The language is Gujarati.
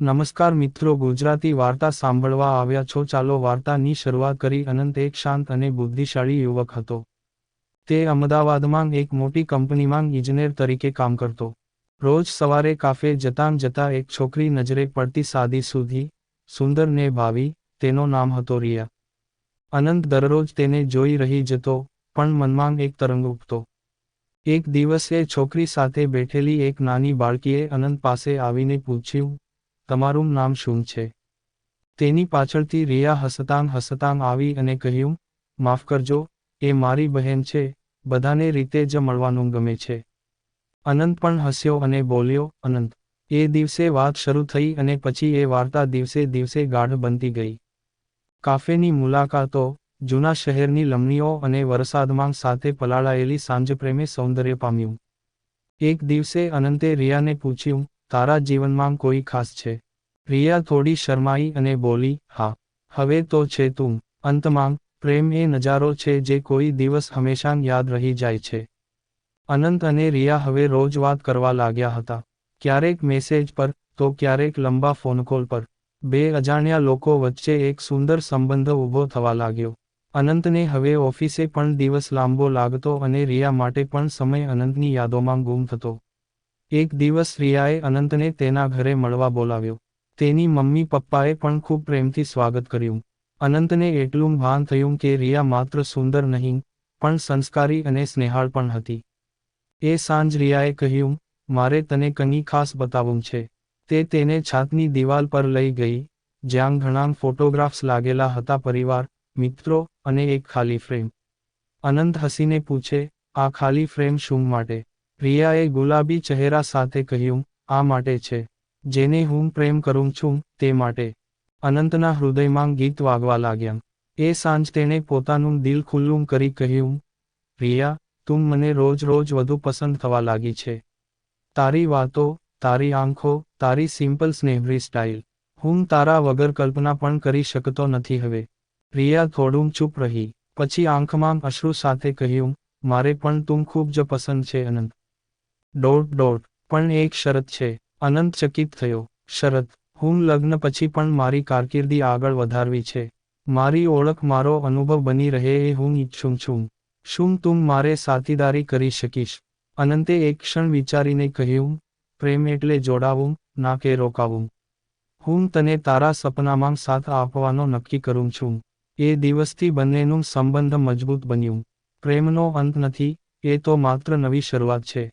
નમસ્કાર મિત્રો, ગુજરાતી વાર્તા સાંભળવા આવ્યા છો. ચાલો વાર્તાની શરૂઆત કરી. અનંત એક શાંત અને બુદ્ધિશાળી યુવક હતો. તે અમદાવાદમાં એક મોટી કંપનીમાં ઇજનેર તરીકે કામ કરતો. રોજ સવારે કાફે જતાં જતાં એક છોકરી નજરે પડતી સાદી સુધી, સુંદર ને ભાવી, તેનો નામ હતો રિયા. અનંત દરરોજ તેને જોઈ રહી જતો, પણ મનમાં એક તરંગ ઉઠતો એક દિવસ છોકરી સાથે બેઠેલી એક નાની બાળકીએ અનંત પાસે આવીને પૂછ્યું તમારું નામ શું છે? તેની પાછળથી રિયા હસતાંગ હસતાંગ આવી અને કહ્યું, માફ કરજો, એ મારી બહેન છે, બધાને રીતે જ મળવાનું ગમે છે. અનંત પણ હસ્યો અને બોલ્યો, અનંત, એ દિવસે વાત શરૂ થઈ અને પછી એ વાર્તા દિવસે દિવસે ગાઢ બનતી ગઈ. કાફેની મુલાકાતો, જૂના શહેરની લમણીઓ અને વરસાદમાં સાથે પલાળાયેલી સાંજ પ્રેમે સૌંદર્ય પામ્યું. એક દિવસે અનંતે રિયાને પૂછ્યું તારા જીવનમાં કોઈ ખાસ છે? રિયા થોડી શરમાઈ અને બોલી, હા, હવે તો છે તું. અંતમાં, પ્રેમ એ નજારો છે જે કોઈ દિવસ હંમેશા યાદ રહી જાય છે. અનંત અને રિયા હવે રોજ વાત કરવા લાગ્યા હતા. ક્યારેક મેસેજ પર, તો ક્યારેક લંબા ફોન કોલ પર. બે અજાણ્યા લોકો વચ્ચે એક સુંદર સંબંધ ઊભો થવા લાગ્યો. અનંતને હવે ઓફિસે પણ દિવસ લાંબો લાગતો અને રિયા માટે પણ સમય અનંતની યાદોમાં ગુમ થતો. એક દિવસ રિયાએ અનંતને તેના ઘરે મળવા બોલાવ્યો. તેની મમ્મી પપ્પાએ પણ ખૂબ પ્રેમથી સ્વાગત કર્યું. અનંતને એટલું ભાન થયું કે રિયા માત્ર સુંદર નહીં, પણ સંસ્કારી અને સ્નેહાળ પણ હતી. એ સાંજ રિયાએ કહ્યું, મારે તને કંઈ ખાસ બતાવવું છે. તે તેને છાતની દિવાલ પર લઈ ગઈ, જ્યાં ઘણા ફોટોગ્રાફ્સ લાગેલા હતા પરિવાર, મિત્રો અને એક ખાલી ફ્રેમ. અનંત હસીને પૂછે, આ ખાલી ફ્રેમ શું માટે? રિયાએ ગુલાબી ચહેરા સાથે કહ્યું, આ માટે છે. જેને હું પ્રેમ કરું છું, તે માટે. અનંતના હૃદયમાં ગીત વાગવા લાગ્યા. એ સાંજ તેણે પોતાનું દિલ ખુલ્લું કરી કહ્યું રિયા તું મને રોજ રોજ વધુ પસંદ થવા લાગી છે. તારી વાતો, તારી આંખો, તારી સિમ્પલ સ્નેહરી સ્ટાઇલ. હું તારા વગર કલ્પના પણ કરી શકતો નથી હવે. રિયા થોડું ચૂપ રહી. પછી આંખમાં અશ્રુ સાથે કહ્યું, મારે પણ તું ખૂબ જ પસંદ છે, અનંત. ડોટ ડોટ પણ એક શરત છે. અનંત ચકિત થયો. શરત. હું લગ્ન પછી પણ મારી કારકિર્દી આગળ વધારવી છે. મારી ઓળખ, મારો અનુભવ બની રહે એ હું ઈચ્છું છું. શું તું મારે સાથીદારી કરી શકીશ? અનંતે એક ક્ષણ વિચારીને કહ્યું, પ્રેમ એટલે જોડાવું ના કે રોકાવું. હું તને તારા સપનામાં સાથ આપવાનો નક્કી કરું છું. એ દિવસથી બંનેનું સંબંધ મજબૂત બન્યું. પ્રેમનો અંત નથી, એ તો માત્ર નવી શરૂઆત છે.